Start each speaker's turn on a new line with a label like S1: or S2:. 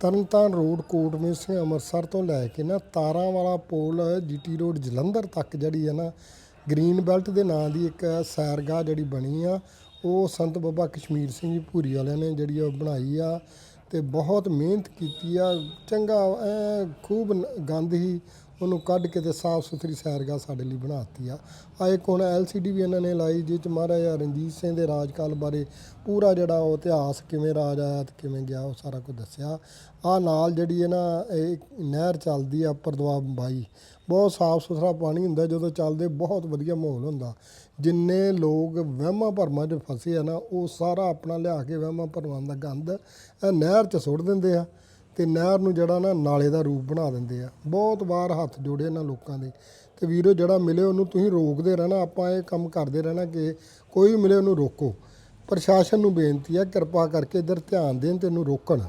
S1: Tarn Taran road ਕੋਟਮੇ Singh Amritsar ਤੋਂ ਲੈ ਕੇ ਨਾ ਤਾਰਾਂ ਵਾਲਾ ਪੁਲ ਜੀਟੀ ਰੋਡ ਜਲੰਧਰ ਤੱਕ ਜਿਹੜੀ ਹੈ ਨਾ, ਗ੍ਰੀਨ ਬੈਲਟ ਦੇ ਨਾਂ ਦੀ ਇੱਕ ਸੈਰਗਾਹ ਜਿਹੜੀ ਬਣੀ ਆ, ਉਹ ਸੰਤ ਬਾਬਾ ਕਸ਼ਮੀਰ ਸਿੰਘ ਜੀ ਭੂਰੀ ਵਾਲਿਆਂ ਨੇ ਜਿਹੜੀ ਉਹ ਬਣਾਈ ਆ ਤੇ ਬਹੁਤ ਮਿਹਨਤ ਕੀਤੀ ਆ, ਚੰਗਾ, ਐ ਖੂਬ ਗੰਦ ਹੀ ਉਹਨੂੰ ਕੱਢ ਕੇ ਤੇ ਸਾਫ਼ ਸੁਥਰੀ ਸੈਰਗਾਹ ਸਾਡੇ ਲਈ ਬਣਾਤੀ ਆ। ਆ ਇੱਕ ਹੁਣ ਐਲਸੀਡੀ ਵੀ ਇਹਨਾਂ ਨੇ ਲਾਈ ਜਿਸ ਚ ਮਹਾਰਾਜਾ ਰਣਜੀਤ ਸਿੰਘ ਦੇ ਰਾਜਕਾਲ ਬਾਰੇ ਪੂਰਾ ਜਿਹੜਾ ਉਹ ਇਤਿਹਾਸ, ਕਿਵੇਂ ਰਾਜ ਆਇਆ ਤੇ ਕਿਵੇਂ ਗਿਆ, ਉਹ ਸਾਰਾ ਕੁਝ ਦੱਸਿਆ। ਆ ਨਾਲ ਜਿਹੜੀ ਹੈ ਨਾ, ਇਹ ਨਹਿਰ ਚੱਲਦੀ ਆ ਉੱਪਰ ਦਵਾ ਬਾਈ। ਬਹੁਤ ਸਾਫ਼ ਸੁਥਰਾ ਪਾਣੀ ਹੁੰਦਾ, ਜਦੋਂ ਚੱਲਦੇ ਬਹੁਤ ਵਧੀਆ ਮਾਹੌਲ ਹੁੰਦਾ। ਜਿੰਨੇ ਲੋਕ ਵਹਿਮਾਂ ਭਰਮਾਂ 'ਚ ਫਸੇ ਆ ਨਾ, ਉਹ ਸਾਰਾ ਆਪਣਾ ਲਿਆ ਕੇ ਵਹਿਮਾਂ ਭਰਮਾਂ ਦਾ ਗੰਦ ਇਹ ਨਹਿਰ 'ਚ ਸੁੱਟ ਦਿੰਦੇ ਆ। ਤੇ ਨਹਿਰ ਨੂੰ ਜਿਹੜਾ ਨਾ ਨਾਲੇ ਦਾ ਰੂਪ ਬਣਾ ਦਿੰਦੇ ਆ। ਬਹੁਤ ਵਾਰ ਹੱਥ ਜੋੜੇ ਇਹਨਾਂ ਲੋਕਾਂ ਦੇ। ਤੇ ਵੀਰੋ, ਜਿਹੜਾ ਮਿਲੇ ਉਹਨੂੰ ਤੁਸੀਂ ਰੋਕਦੇ ਰਹਿਣਾ, ਆਪਾਂ ਇਹ ਕੰਮ ਕਰਦੇ ਰਹਿਣਾ ਕਿ ਕੋਈ ਵੀ ਮਿਲੇ ਉਹਨੂੰ ਰੋਕੋ। ਪ੍ਰਸ਼ਾਸਨ ਨੂੰ ਬੇਨਤੀ ਹੈ ਕਿਰਪਾ ਕਰਕੇ ਇਧਰ ਧਿਆਨ ਦੇਣ ਤੇ ਇਹਨੂੰ ਰੋਕਣ।